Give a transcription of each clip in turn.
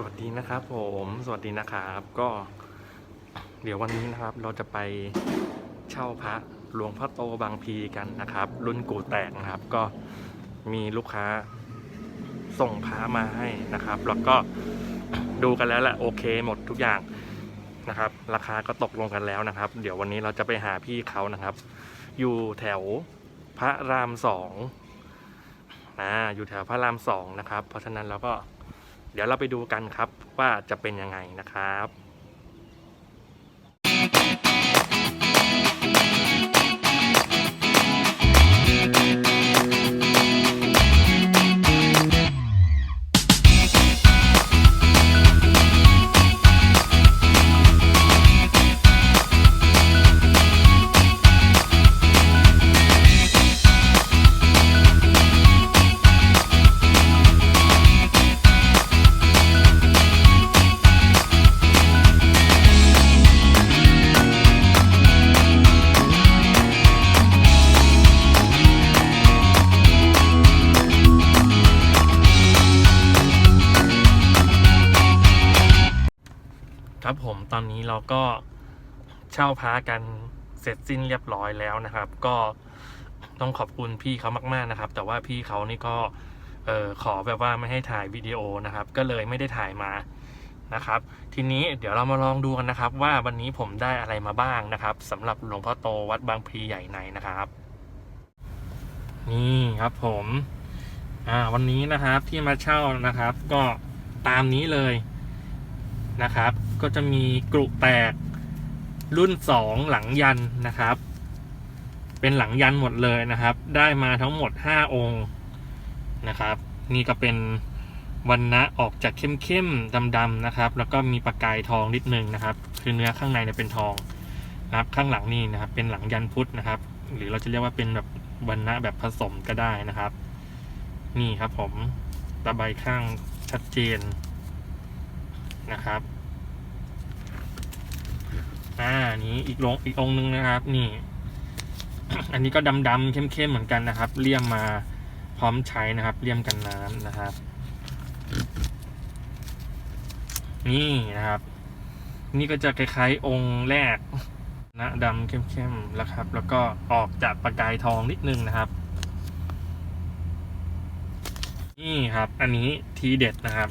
สวัสดีนะครับผมสวัสดีนะครับก็ เดี๋ยววันนี้นะครับเราจะไปเช่าพระหลวงพ่อโตบางพีกันนะครับ รุ่นกูแตกนะครับ ก็มีลูกค้าส่งพระมาให้นะครับ แล้วก็ดูกันแล้วแหละโอเคหมดทุกอย่างนะครับ ราคาก็ตกลงกันแล้วนะครับ เดี๋ยววันนี้เราจะไปหาพี่เขานะครับ อยู่แถวพระรามสองนะอยู่แถวพระรามสองนะครับ เพราะฉะนั้นเราก็ เดี๋ยวเราไปดูกันครับว่าจะเป็นยังไงนะครับ ตอนนี้เราก็เช่าพากันเสร็จสิ้นเรียบร้อยแล้วนะครับ ก็ต้องขอบคุณพี่เขามาก ๆนะครับ แต่ว่าพี่เขานี่ก็เออขอแบบว่าไม่ให้ถ่ายวิดีโอนะครับ ก็เลยไม่ได้ถ่ายมานะครับ ทีนี้เดี๋ยวเรามาลองดูกันนะครับ ว่าวันนี้ผมได้อะไรมาบ้างนะครับสำหรับหลวงพ่อโตวัดบางพลีใหญ่ในนะครับ นี่ครับผมอ่าวันนี้นะครับที่มาเช่านะครับ ก็ตามนี้เลย นะครับ ก็จะมีกรุแตกรุ่นสองหลังยันนะครับ เป็นหลังยันหมดเลยนะครับ ได้มาทั้งหมดห้าองค์นะครับ นี่ก็เป็นวันนะออกจากเข้มๆดำๆนะครับ แล้วก็มีประกายทองนิดนึงนะครับ คือเนื้อข้างในเนี่ยเป็นทองนะครับ ข้างหลังนี่นะครับ เป็นหลังยันพุทธนะครับ หรือเราจะเรียกว่าเป็นแบบวันนะแบบผสมก็ได้นะครับ นี่ครับผมตะไบข้างชัดเจน นะครับอ่านี้อีกลงอีกองหนึ่งนะครับ นี่ อันนี้ก็ดำๆเข้มๆเหมือนกันนะครับ เลี่ยมมาพร้อมใช้นะครับ เลี่ยมกันน้ำนะครับ นี่นะครับ นี่ก็จะคล้ายๆองค์แรกนะดำเข้มๆแล้วครับ แล้วก็ออกจากประกายทองนิดนึงนะครับ นี่ครับ อันนี้ทีเด็ดนะครับ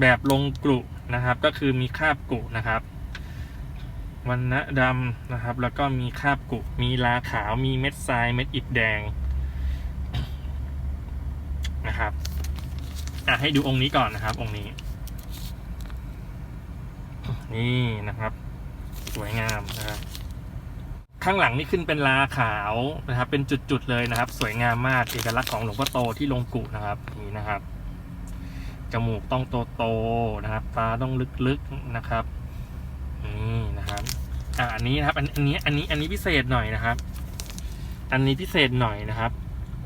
แบบลงกรุนะครับ ก็คือมีคราบกุนะครับวันนะดำนะครับ แล้วก็มีคราบกุมีลาขาว มีเม็ดทราย เม็ดอิฐแดงนะครับอะให้ดูองค์นี้ก่อนนะครับ องค์นี้ นี่นะครับ สวยงามนะครับ ข้างหลังนี่ขึ้นเป็นลาขาวนะครับ เป็นจุดๆเลยนะครับ สวยงามมาก เอกลักษณ์ของหลวงพ่อโตที่ลงกุนะครับ นี่นะครับ จมูกต้องโตๆนะครับ ตาต้องลึกๆนะครับนี่นะครับอ่าอันนี้นะครับ อันนี้อันนี้อันนี้พิเศษหน่อยนะครับ อันนี้พิเศษหน่อยนะครับ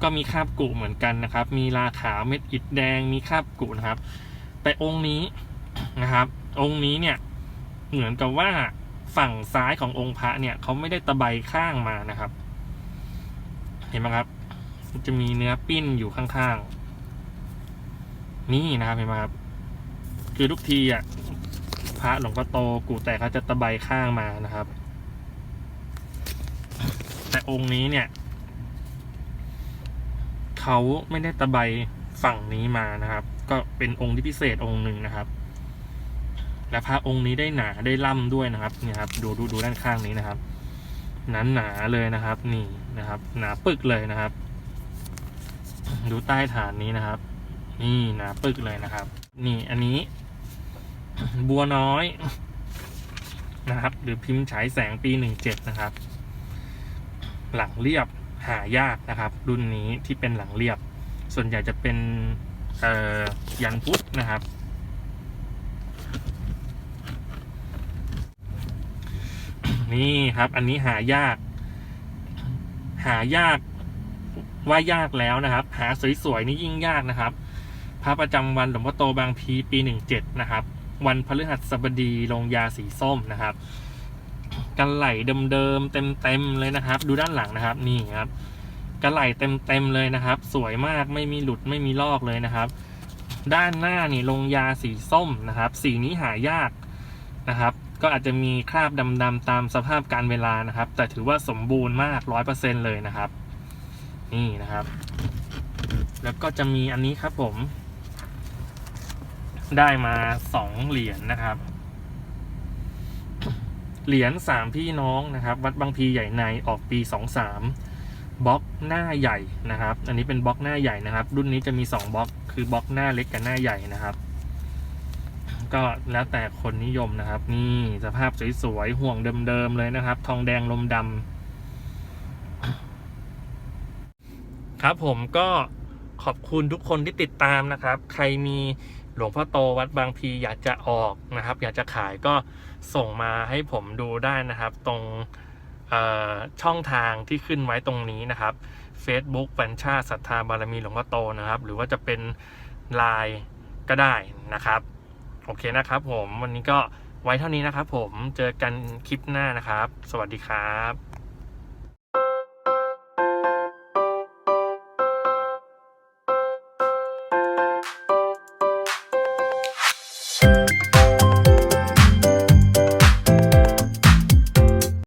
ก็มีคราบกุเหมือนกันนะครับ มีลาขาวเม็ดอิฐแดงมีคราบกุนะครับ แต่องค์นี้นะครับ องค์นี้เนี่ยเหมือนกับว่าฝั่งซ้ายขององค์พระเนี่ยเขาไม่ได้ตะไบข้างมานะครับ เห็นไหมครับ จะมีเนื้อปิ้นอยู่ข้างๆ นี่นะครับเห็นไหมครับ คือทุกทีอะพระหลวงพ่อโตกูแต่เขาจะตะไบข้างมานะครับ แต่องค์นี้เนี่ยเขาไม่ได้ตะไบฝั่งนี้มานะครับ ก็เป็นองค์ที่พิเศษองค์หนึ่งนะครับ และพระองค์นี้ได้หนาได้ล่ำด้วยนะครับเนี่ยครับ ดูดูดูด้านข้างนี้นะครับหนหนาเลยนะครับ นี่นะครับ หนาปึกเลยนะครับ ดูใต้ฐานนี้นะครับ นี่นาปึกเลยนะครับ นี่อันนี้ บัวน้อยนะครับ หรือพิมพ์ฉายแสงปีหนึ่งเจ็ดนะครับ หลังเรียบหายากนะครับ รุ่นนี้ที่เป็นหลังเรียบ ส่วนใหญ่จะเป็นเอ่อยันพุทธนะครับ นี่ครับอันนี้หายาก หายากว่ายากแล้วนะครับ หาสวยๆนี่ยิ่งยากนะครับ พระประจำวันหลวงพ่อโตบางพีปีหนึ่งเจ็ดนะครับ วันพฤหัสบดีลงยาสีส้มนะครับ กันไหลเดิมๆเต็มๆเลยนะครับ ดูด้านหลังนะครับนี่ครับกันไหลเต็มๆเลยนะครับ สวยมากไม่มีหลุดไม่มีลอกเลยนะครับ ด้านหน้านี่ลงยาสีส้มนะครับ สีนี้หายากนะครับ ก็อาจจะมีคราบดำๆตามสภาพการเวลานะครับ แต่ถือว่าสมบูรณ์มากร้อยเปอร์เซ็นเลยนะครับ นี่นะครับ แล้วก็จะมีอันนี้ครับผม ได้มาสองเหรียญนะครับ เหรียญสามพี่น้องนะครับ วัดบางพีใหญ่ในออกปีสองสามบล็อกหน้าใหญ่นะครับ อันนี้เป็นบล็อกหน้าใหญ่นะครับ รุ่นนี้จะมีสองบล็อกคือบล็อกหน้าเล็กกับหน้าใหญ่นะครับ ก็แล้วแต่คนนิยมนะครับ นี่สภาพสวยๆห่วงเดิมๆเลยนะครับ ทองแดงลมดำครับผมก็ขอบคุณทุกคนที่ติดตามนะครับ ใครมี หลวงพ่อโตวัดบางพีอยากจะออกนะครับ อยากจะขายก็ส่งมาให้ผมดูได้นะครับ ตรงช่องทางที่ขึ้นไว้ตรงนี้นะครับ Facebook แฟนชาศรัทธาบารมีหลวงพ่อโตนะครับ หรือว่าจะเป็น Line ก็ได้นะครับ โอเคนะครับผมวันนี้ก็ไว้เท่านี้นะครับผมเจอกันคลิปหน้านะครับ สวัสดีครับ